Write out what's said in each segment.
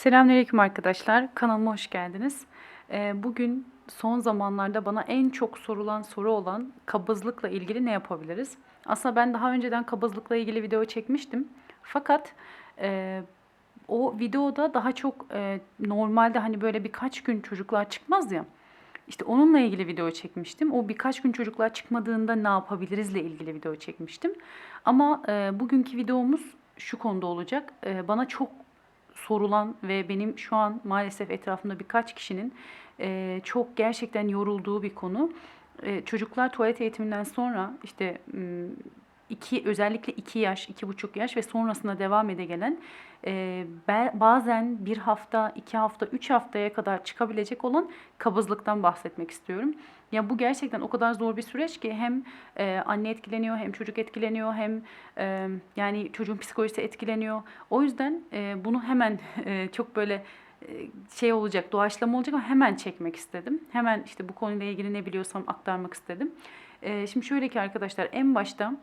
Selamünaleyküm arkadaşlar. Kanalıma hoş geldiniz. Ee, Bugün son zamanlarda bana en çok sorulan soru olan kabızlıkla ilgili ne yapabiliriz? Aslında ben daha önceden kabızlıkla ilgili video çekmiştim. Fakat e, o videoda daha çok e, normalde hani böyle birkaç gün çocuklar çıkmaz ya. İşte onunla ilgili video çekmiştim. O birkaç gün çocuklar çıkmadığında ne yapabilirizle ilgili video çekmiştim. Ama e, bugünkü videomuz şu konuda olacak. Bana çok sorulan ve benim şu an maalesef etrafımda birkaç kişinin e, çok gerçekten yorulduğu bir konu. E, çocuklar tuvalet eğitiminden sonra işte iki özellikle iki yaş, iki buçuk yaş ve sonrasında devam ede gelen e, bazen bir hafta, iki hafta, üç haftaya kadar çıkabilecek olan kabızlıktan bahsetmek istiyorum. Ya bu gerçekten o kadar zor bir süreç ki hem e, anne etkileniyor, hem çocuk etkileniyor, hem e, yani çocuğun psikolojisi etkileniyor. O yüzden e, bunu hemen e, çok böyle e, şey olacak, doğaçlama olacak ama hemen çekmek istedim. Hemen işte bu konuyla ilgili ne biliyorsam aktarmak istedim. E, şimdi şöyle ki arkadaşlar en başta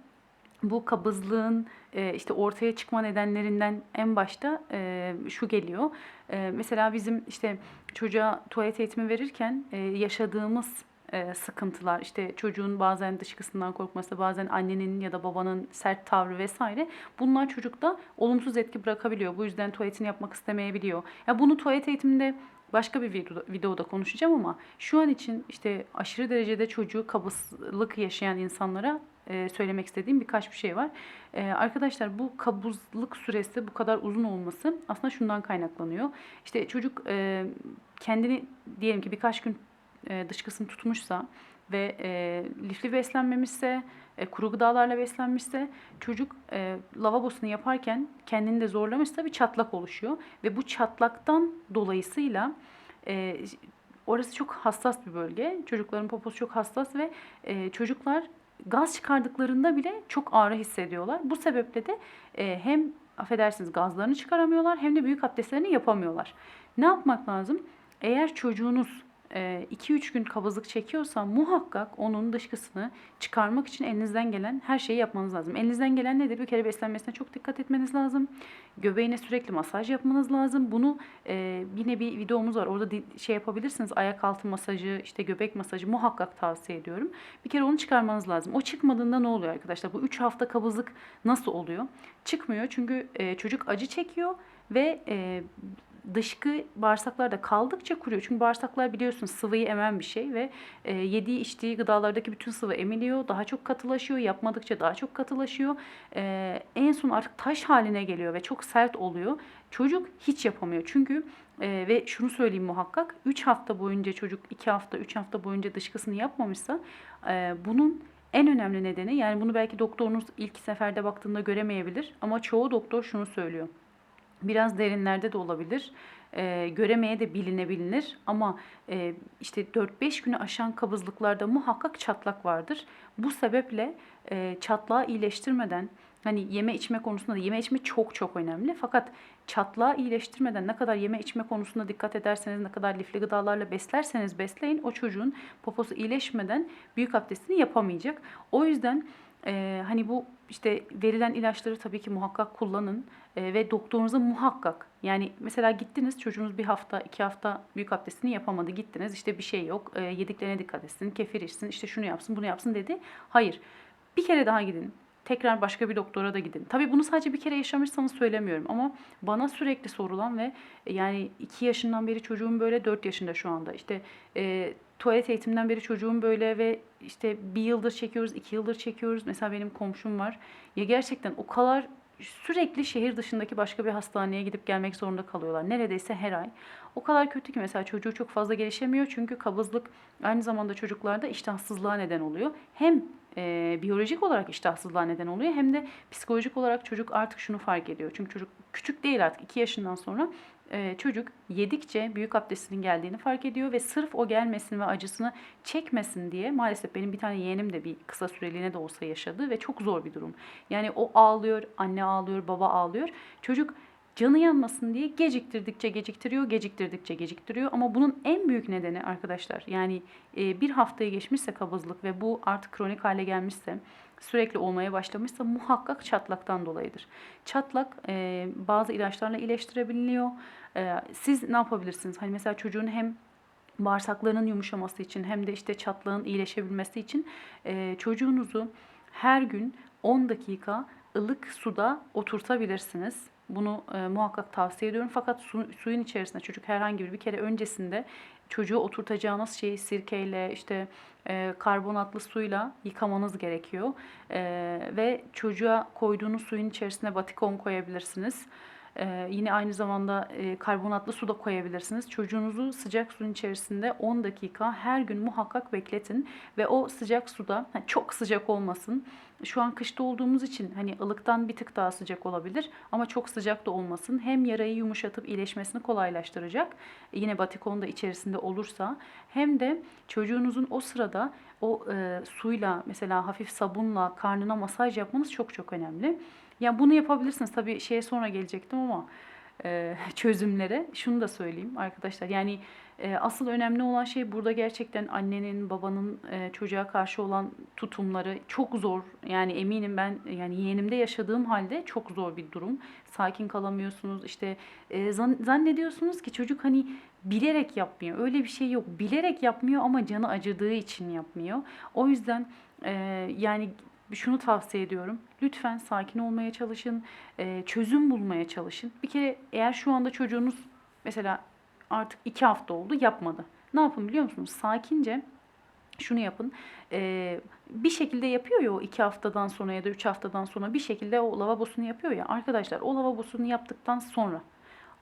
bu kabızlığın e, işte ortaya çıkma nedenlerinden en başta e, şu geliyor. E, mesela bizim işte çocuğa tuvalet eğitimi verirken yaşadığımız sıkıntılar, işte çocuğun bazen dışkısından korkması, bazen annenin ya da babanın sert tavrı vesaire bunlar çocukta olumsuz etki bırakabiliyor. Bu yüzden tuvaletini yapmak istemeyebiliyor. Ya bunu tuvalet eğitiminde başka bir videoda konuşacağım ama şu an için işte aşırı derecede çocuğu kabızlık yaşayan insanlara e, söylemek istediğim birkaç bir şey var. E, arkadaşlar bu kabızlık süresi bu kadar uzun olması aslında şundan kaynaklanıyor. İşte çocuk e, kendini diyelim ki birkaç gün e, dışkısını tutmuşsa ve lifli beslenmemişse, kuru gıdalarla beslenmişse çocuk lavabosunu yaparken kendini de zorlamışsa bir çatlak oluşuyor. Ve bu çatlaktan dolayısıyla orası çok hassas bir bölge. Çocukların poposu çok hassas ve çocuklar gaz çıkardıklarında bile çok ağrı hissediyorlar. Bu sebeple de e, hem affedersiniz gazlarını çıkaramıyorlar hem de büyük abdestlerini yapamıyorlar. Ne yapmak lazım? Eğer çocuğunuz 2-3 gün kabızlık çekiyorsa muhakkak onun dışkısını çıkarmak için elinizden gelen her şeyi yapmanız lazım. Elinizden gelen nedir? Bir kere beslenmesine çok dikkat etmeniz lazım. Göbeğine sürekli masaj yapmanız lazım. Bunu e, bir videomuz var. Orada şey yapabilirsiniz. Ayak altı masajı, işte göbek masajı muhakkak tavsiye ediyorum. Bir kere onu çıkarmanız lazım. O çıkmadığında ne oluyor arkadaşlar? Bu 3 hafta kabızlık nasıl oluyor? Çıkmıyor çünkü e, çocuk acı çekiyor ve e, dışkı bağırsaklarda kaldıkça kuruyor. Çünkü bağırsaklar biliyorsunuz sıvıyı emen bir şey ve e, yediği içtiği gıdalardaki bütün sıvı emiliyor. Daha çok katılaşıyor. Yapmadıkça daha çok katılaşıyor. E, en son artık taş haline geliyor ve çok sert oluyor. Çocuk hiç yapamıyor. Çünkü e, ve şunu söyleyeyim muhakkak 3 hafta boyunca çocuk 2 hafta 3 hafta boyunca dışkısını yapmamışsa e, bunun en önemli nedeni yani bunu belki doktorunuz ilk seferde baktığında göremeyebilir ama çoğu doktor şunu söylüyor biraz derinlerde de olabilir. E, göremeye de bilinebilir ama e, işte 4-5 günü aşan kabızlıklarda muhakkak çatlak vardır. Bu sebeple e, çatlağı iyileştirmeden hani yeme içme konusunda da yeme içme çok çok önemli. Fakat çatlağı iyileştirmeden ne kadar yeme içme konusunda dikkat ederseniz, ne kadar lifli gıdalarla beslerseniz besleyin o çocuğun poposu iyileşmeden büyük abdestini yapamayacak. O yüzden e, hani bu işte verilen ilaçları tabii ki muhakkak kullanın e, ve doktorunuza muhakkak yani mesela gittiniz çocuğunuz bir hafta iki hafta büyük abdestini yapamadı gittiniz işte bir şey yok e, yediklerine dikkat etsin kefir içsin işte şunu yapsın bunu yapsın dedi. Hayır bir kere daha gidin tekrar başka bir doktora da gidin. Tabii bunu sadece bir kere yaşamışsanız söylemiyorum ama bana sürekli sorulan ve yani 2 yaşından beri çocuğum böyle 4 yaşında şu anda. İşte e, tuvalet eğitiminden beri çocuğum böyle ve işte bir yıldır çekiyoruz, iki yıldır çekiyoruz. Mesela benim komşum var. Ya gerçekten o kadar sürekli şehir dışındaki başka bir hastaneye gidip gelmek zorunda kalıyorlar. Neredeyse her ay. O kadar kötü ki mesela çocuğu çok fazla gelişemiyor. Çünkü kabızlık aynı zamanda çocuklarda iştahsızlığa neden oluyor. Hem e, biyolojik olarak iştahsızlığa neden oluyor hem de psikolojik olarak çocuk artık şunu fark ediyor. Çünkü çocuk küçük değil artık 2 yaşından sonra çocuk yedikçe büyük abdestinin geldiğini fark ediyor ve sırf o gelmesin ve acısını çekmesin diye maalesef benim bir tane yeğenim de bir kısa süreliğine de olsa yaşadı ve çok zor bir durum. Yani o ağlıyor, anne ağlıyor, baba ağlıyor. Çocuk canı yanmasın diye geciktirdikçe geciktiriyor, geciktirdikçe geciktiriyor. Ama bunun en büyük nedeni arkadaşlar yani e, bir haftayı geçmişse kabızlık ve bu artık kronik hale gelmişse sürekli olmaya başlamışsa muhakkak çatlaktan dolayıdır. Çatlak e, bazı ilaçlarla iyileştirebiliyor. E, siz ne yapabilirsiniz? Hani mesela çocuğun hem bağırsaklarının yumuşaması için hem de işte çatlağın iyileşebilmesi için e, çocuğunuzu her gün 10 dakika ılık suda oturtabilirsiniz. Bunu e, muhakkak tavsiye ediyorum. Fakat su, suyun içerisinde çocuk herhangi bir bir kere öncesinde çocuğu oturtacağınız şeyi sirkeyle işte e, karbonatlı suyla yıkamanız gerekiyor. E, ve çocuğa koyduğunuz suyun içerisine batikon koyabilirsiniz. Ee, yine aynı zamanda e, karbonatlı su da koyabilirsiniz. Çocuğunuzu sıcak suyun içerisinde 10 dakika her gün muhakkak bekletin ve o sıcak suda çok sıcak olmasın. Şu an kışta olduğumuz için hani ılıktan bir tık daha sıcak olabilir ama çok sıcak da olmasın. Hem yarayı yumuşatıp iyileşmesini kolaylaştıracak. Yine batikon da içerisinde olursa hem de çocuğunuzun o sırada o e, suyla mesela hafif sabunla karnına masaj yapmanız çok çok önemli. Ya bunu yapabilirsiniz. Tabii şeye sonra gelecektim ama e, çözümlere. Şunu da söyleyeyim arkadaşlar. Yani e, asıl önemli olan şey burada gerçekten annenin, babanın e, çocuğa karşı olan tutumları çok zor. Yani eminim ben yani yeğenimde yaşadığım halde çok zor bir durum. Sakin kalamıyorsunuz. İşte e, zan, zannediyorsunuz ki çocuk hani bilerek yapmıyor. Öyle bir şey yok. Bilerek yapmıyor ama canı acıdığı için yapmıyor. O yüzden e, yani şunu tavsiye ediyorum. Lütfen sakin olmaya çalışın, e, çözüm bulmaya çalışın. Bir kere eğer şu anda çocuğunuz mesela artık iki hafta oldu yapmadı. Ne yapın biliyor musunuz? Sakince şunu yapın. E, bir şekilde yapıyor ya o iki haftadan sonra ya da üç haftadan sonra bir şekilde o lavabosunu yapıyor ya. Arkadaşlar o lavabosunu yaptıktan sonra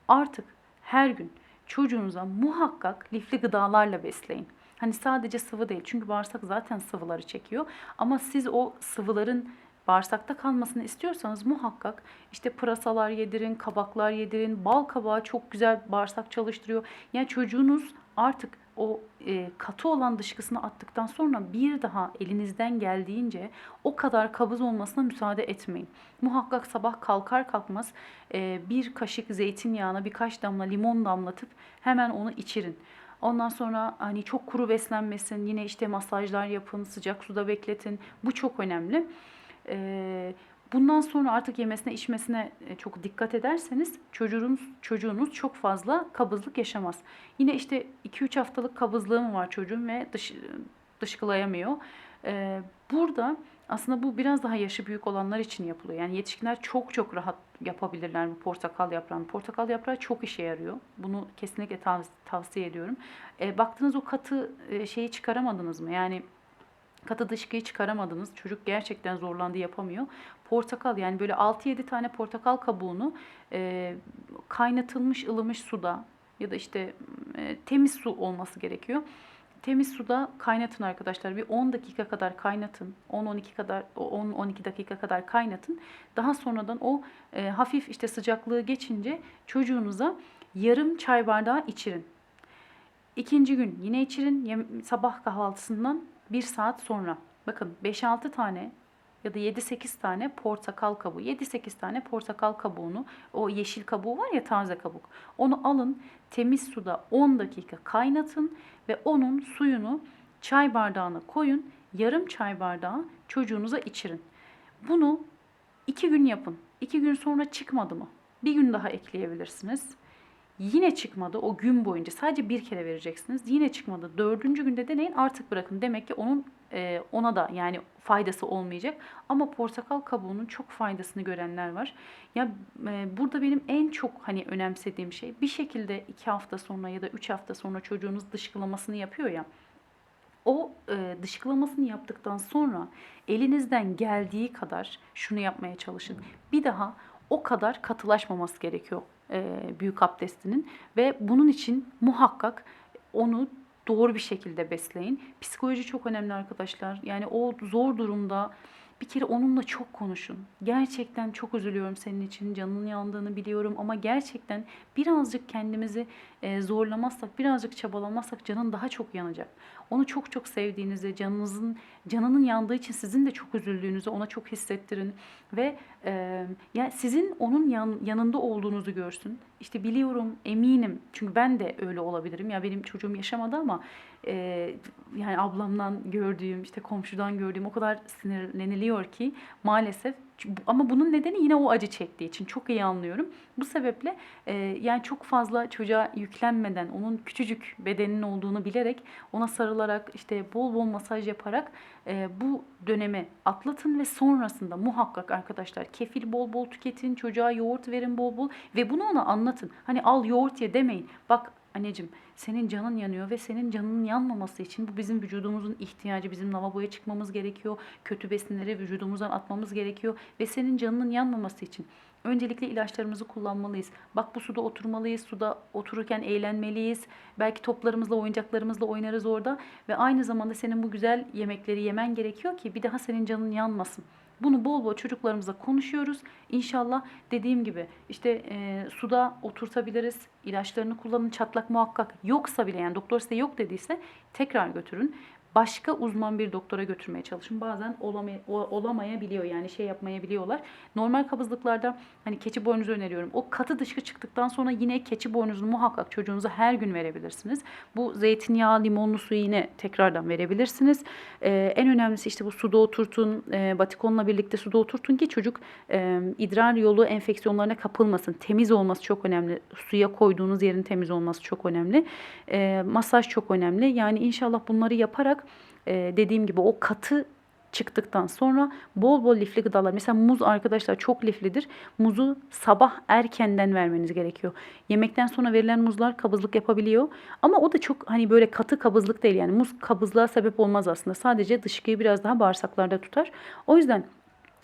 artık her gün çocuğunuza muhakkak lifli gıdalarla besleyin. Hani sadece sıvı değil. Çünkü bağırsak zaten sıvıları çekiyor. Ama siz o sıvıların bağırsakta kalmasını istiyorsanız muhakkak işte pırasalar yedirin, kabaklar yedirin. Bal kabağı çok güzel bağırsak çalıştırıyor. Yani çocuğunuz artık o e, katı olan dışkısını attıktan sonra bir daha elinizden geldiğince o kadar kabız olmasına müsaade etmeyin. Muhakkak sabah kalkar kalkmaz e, bir kaşık zeytinyağına birkaç damla limon damlatıp hemen onu içirin. Ondan sonra hani çok kuru beslenmesin. Yine işte masajlar yapın, sıcak suda bekletin. Bu çok önemli. Bundan sonra artık yemesine içmesine e, çok dikkat ederseniz çocuğunuz çocuğunuz çok fazla kabızlık yaşamaz. Yine işte 2-3 haftalık kabızlığım var çocuğum ve dış, dışkılayamıyor. Ee, burada aslında bu biraz daha yaşı büyük olanlar için yapılıyor. Yani yetişkinler çok çok rahat yapabilirler bu portakal yaprağını. Portakal yaprağı çok işe yarıyor. Bunu kesinlikle tav- tavsiye ediyorum. E, baktınız o katı e, şeyi çıkaramadınız mı? Yani katı dışkıyı çıkaramadınız. Çocuk gerçekten zorlandı yapamıyor. Portakal yani böyle 6-7 tane portakal kabuğunu e, kaynatılmış ılımış suda ya da işte e, temiz su olması gerekiyor Temiz suda kaynatın arkadaşlar. Bir 10 dakika kadar kaynatın. 10-12 kadar 10-12 dakika kadar kaynatın. Daha sonradan o e, hafif işte sıcaklığı geçince çocuğunuza yarım çay bardağı içirin. İkinci gün yine içirin. Sabah kahvaltısından bir saat sonra. Bakın 5-6 tane ya da 7-8 tane portakal kabuğu. 7-8 tane portakal kabuğunu, o yeşil kabuğu var ya taze kabuk. Onu alın, temiz suda 10 dakika kaynatın ve onun suyunu çay bardağına koyun. Yarım çay bardağı çocuğunuza içirin. Bunu 2 gün yapın. 2 gün sonra çıkmadı mı? Bir gün daha ekleyebilirsiniz. Yine çıkmadı o gün boyunca sadece bir kere vereceksiniz. Yine çıkmadı. Dördüncü günde deneyin artık bırakın. Demek ki onun e, ona da yani faydası olmayacak. Ama portakal kabuğunun çok faydasını görenler var. Ya e, burada benim en çok hani önemsediğim şey bir şekilde iki hafta sonra ya da üç hafta sonra çocuğunuz dışkılamasını yapıyor ya. O e, dışkılamasını yaptıktan sonra elinizden geldiği kadar şunu yapmaya çalışın. Bir daha o kadar katılaşmaması gerekiyor büyük abdestinin ve bunun için muhakkak onu doğru bir şekilde besleyin. Psikoloji çok önemli arkadaşlar. Yani o zor durumda bir kere onunla çok konuşun. Gerçekten çok üzülüyorum senin için. Canının yandığını biliyorum ama gerçekten birazcık kendimizi e, zorlamazsak, birazcık çabalamazsak canın daha çok yanacak. Onu çok çok sevdiğinizi, canınızın canının yandığı için sizin de çok üzüldüğünüzü ona çok hissettirin ve e, yani sizin onun yan, yanında olduğunuzu görsün. İşte biliyorum, eminim. Çünkü ben de öyle olabilirim. Ya benim çocuğum yaşamadı ama e, yani ablamdan gördüğüm, işte komşudan gördüğüm o kadar sinirlenili biliyor ki maalesef ama bunun nedeni yine o acı çektiği için çok iyi anlıyorum. Bu sebeple e, yani çok fazla çocuğa yüklenmeden onun küçücük bedeninin olduğunu bilerek ona sarılarak işte bol bol masaj yaparak e, bu dönemi atlatın ve sonrasında muhakkak arkadaşlar kefir bol bol tüketin, çocuğa yoğurt verin bol bol ve bunu ona anlatın. Hani al yoğurt ye demeyin. Bak anneciğim senin canın yanıyor ve senin canının yanmaması için bu bizim vücudumuzun ihtiyacı. Bizim lavaboya çıkmamız gerekiyor. Kötü besinleri vücudumuzdan atmamız gerekiyor ve senin canının yanmaması için öncelikle ilaçlarımızı kullanmalıyız. Bak bu suda oturmalıyız. Suda otururken eğlenmeliyiz. Belki toplarımızla, oyuncaklarımızla oynarız orada ve aynı zamanda senin bu güzel yemekleri yemen gerekiyor ki bir daha senin canın yanmasın. Bunu bol bol çocuklarımızla konuşuyoruz. İnşallah dediğim gibi işte e, suda oturtabiliriz. İlaçlarını kullanın çatlak muhakkak yoksa bile yani doktor size yok dediyse tekrar götürün. Başka uzman bir doktora götürmeye çalışın. Bazen olamay- olamayabiliyor yani şey yapmayabiliyorlar. Normal kabızlıklarda hani keçi boynuzu öneriyorum. O katı dışkı çıktıktan sonra yine keçi boynuzunu muhakkak çocuğunuza her gün verebilirsiniz. Bu zeytinyağı, limonlu suyu yine tekrardan verebilirsiniz. Ee, en önemlisi işte bu suda oturtun, e, batikonla birlikte suda oturtun ki çocuk e, idrar yolu enfeksiyonlarına kapılmasın. Temiz olması çok önemli. Suya koyduğunuz yerin temiz olması çok önemli. E, masaj çok önemli. Yani inşallah bunları yaparak e, dediğim gibi o katı çıktıktan sonra bol bol lifli gıdalar. Mesela muz arkadaşlar çok liflidir. Muzu sabah erkenden vermeniz gerekiyor. Yemekten sonra verilen muzlar kabızlık yapabiliyor. Ama o da çok hani böyle katı kabızlık değil yani muz kabızlığa sebep olmaz aslında. Sadece dışkıyı biraz daha bağırsaklarda tutar. O yüzden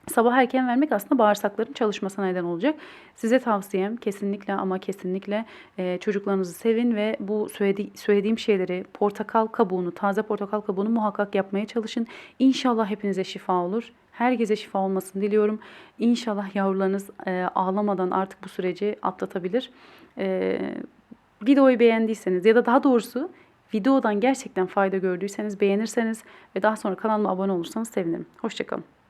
Sabah erken vermek aslında bağırsakların çalışmasına neden olacak. Size tavsiyem kesinlikle ama kesinlikle e, çocuklarınızı sevin ve bu söyledi, söylediğim şeyleri portakal kabuğunu, taze portakal kabuğunu muhakkak yapmaya çalışın. İnşallah hepinize şifa olur. Herkese şifa olmasını diliyorum. İnşallah yavrularınız e, ağlamadan artık bu süreci atlatabilir. E, videoyu beğendiyseniz ya da daha doğrusu videodan gerçekten fayda gördüyseniz beğenirseniz ve daha sonra kanalıma abone olursanız sevinirim. Hoşçakalın.